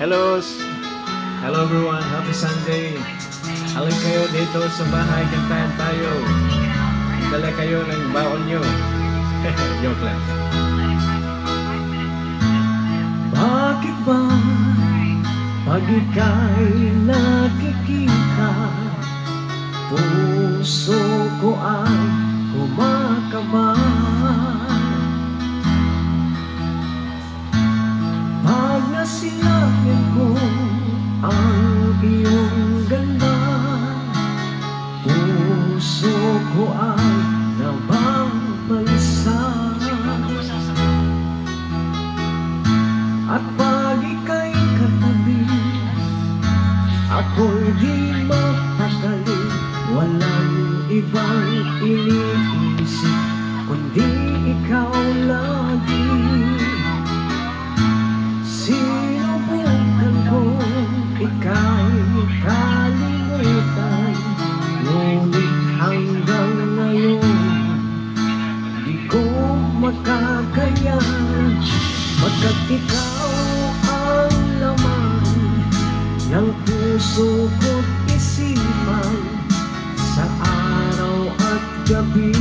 Hello! Hello everyone! Happy Sunday! Halip kayo dito sa bahay, kantahan tayo. Dala kayo ng baon nyo. Joke lang. Bakit ba pag ika'y nakikita Puso ko ay kumakaba Ako'y di mapakali Walang ibang iniisip Kundi ikaw lagi. Sinubukan ko? Ika'y kalimutan Ngunit hanggang ngayon Di ko makakayanan Pagkat ikaw ang laman Ng puso ko't isipan Sa araw at gabi.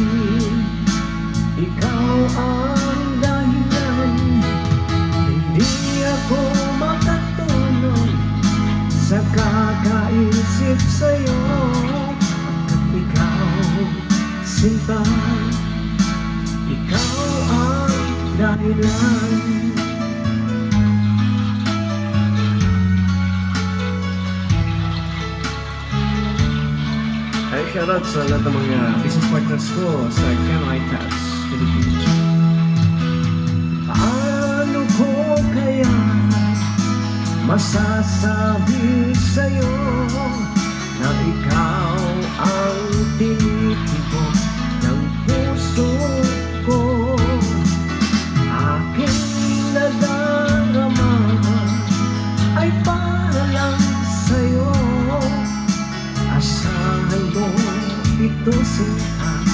Ikaw ang dahilan Hindi ako makatulog Sa kakaisip sa'yo. Pagkat ikaw sinta ikaw ang dahilan shoutout sa lahat ng mga business partners ko sa Camay Tax Philippines. Paano ko kaya masasabi sa'yo 多少叹